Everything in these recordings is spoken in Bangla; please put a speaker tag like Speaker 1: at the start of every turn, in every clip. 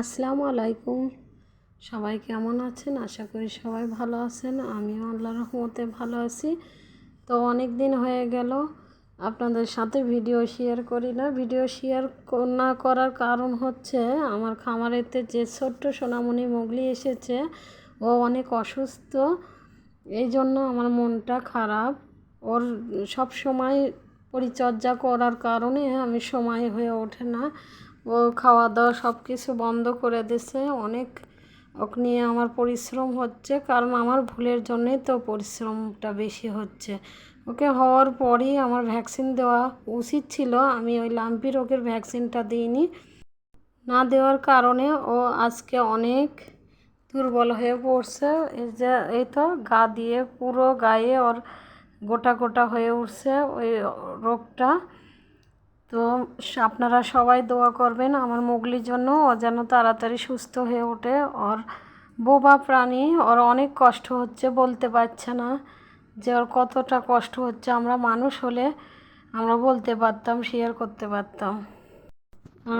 Speaker 1: আসসালামু আলাইকুম। সবাই কেমন আছেন? আশা করি সবাই ভালো আছেন। আমিও আল্লাহ রহমতে ভালো আছি। তো অনেক দিন হয়ে গেল। আপনাদের সাথে ভিডিও শেয়ার করি না। ভিডিও শেয়ার না করার কারণ হচ্ছে আমার খামারেতে যে ছোট্ট সোনামণি মোগলি এসেছে, ও অনেক অসুস্থ। এই জন্য আমার মনটা খারাপ। ওর সব সময় পরিচর্যা করার কারণে আমি সময় হয়ে ওঠে না। ও খাওয়া দাওয়া সব কিছু বন্ধ করে দিছে। অনেক ওকে নিয়ে আমার পরিশ্রম হচ্ছে, কারণ আমার ভুলের জন্যই তো পরিশ্রমটা বেশি হচ্ছে। ওকে হওয়ার পরই আমার ভ্যাকসিন দেওয়া উচিত ছিল, আমি ওই লাম্পি রোগের ভ্যাকসিনটা দিইনি। না দেওয়ার কারণে ও আজকে অনেক দুর্বল হয়ে পড়ছে। এই যে, এই তো গা দিয়ে পুরো গায়ে ওর গোটা গোটা হয়ে উঠছে ওই রোগটা। তো আপনারা সবাই দোয়া করবেন আমার মুগলির জন্য। ও যেন তাড়াতাড়ি সুস্থ হয়ে ওঠে। ওর বোবা প্রাণী, ওর অনেক কষ্ট হচ্ছে বলতে পারছে না। যে ওর কতটা কষ্ট হচ্ছে, আমরা মানুষ হলে আমরা বলতে পারতাম শেয়ার করতে পারতাম।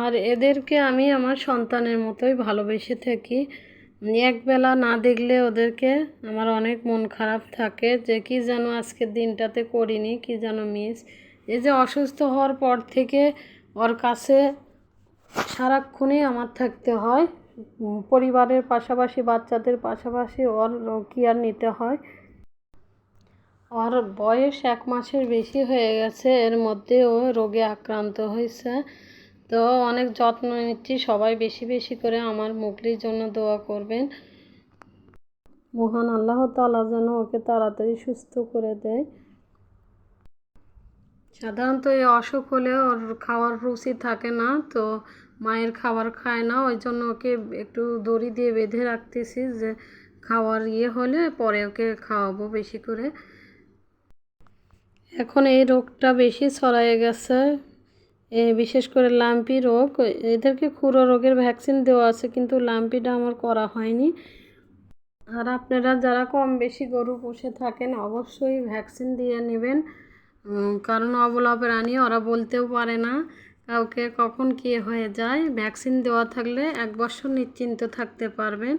Speaker 1: আর এদেরকে আমি আমার সন্তানের মতোই ভালোবেসে থাকি। একবেলা না দেখলে ওদেরকে আমার অনেক মন খারাপ থাকে। যে কি যেন আজকের দিনটাতে করিনি, কি যেন মিস এই যে অসুস্থ হওয়ার পর থেকে ওর কাছে সারাক্ষণই আমার থাকতে হয়। পরিবারের পাশাপাশি, বাচ্চাদের পাশাপাশি ওর কেয়ার নিতে হয়। ওর বয়স এক মাসের বেশি হয়ে গেছে, এর মধ্যে ও রোগে আক্রান্ত হয়েছে। তো অনেক যত্ন নিচ্ছি, সবাই বেশি বেশি করে আমার মুগলির জন্য দোয়া করবেন। মহান আল্লাহ তালা যেন ওকে তাড়াতাড়ি সুস্থ করে দেয়। সাধারণত এই অসুখ হলে ওর খাওয়ার রুচি থাকে না, তো মায়ের খাবার খায় না। ওই জন্য ওকে একটু দড়ি দিয়ে বেঁধে রাখতেছি যে খাওয়ার ইয়ে হলে পরে ওকে খাওয়াবো বেশি করে। এখন এই রোগটা বেশি ছড়ায় গেছে বিশেষ করে লাম্পি রোগ। এদেরকে খুরো রোগের ভ্যাকসিন দেওয়া আছে, কিন্তু লাম্পিটা আমার করা হয়নি। আর আপনারা যারা কম বেশি গরু পুষে থাকেন, অবশ্যই ভ্যাকসিন দিয়ে নেবেন। কারণ অবলা প্রাণী ওরা বলতেও পারে না কাউকে কখন কী হয়ে যায়। ভ্যাকসিন দেওয়া থাকলে এক বছর নিশ্চিন্ত থাকতে পারবেন।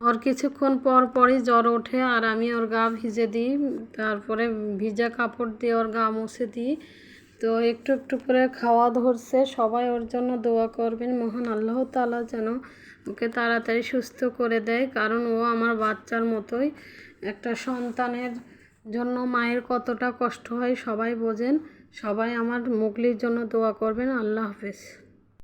Speaker 1: ওর কিছুক্ষণ পর পরই জ্বর ওঠে আর আমি ওর গা ভিজে দিই। তারপরে ভিজা কাপড় দিয়ে ওর গা মুছে দিই। তো একটু একটু করে খাওয়া ধরছে। সবাই ওর জন্য দোয়া করবেন। মহান আল্লাহ তালা যেন ওকে তাড়াতাড়ি সুস্থ করে দেয়। কারণ ও আমার বাচ্চার মতোই একটা সন্তানের জন্য মায়ের কতটা কষ্ট হয় সবাই বোঝেন। সবাই আমার মুগলির জন্য দোয়া করবেন। আল্লাহ হাফেজ।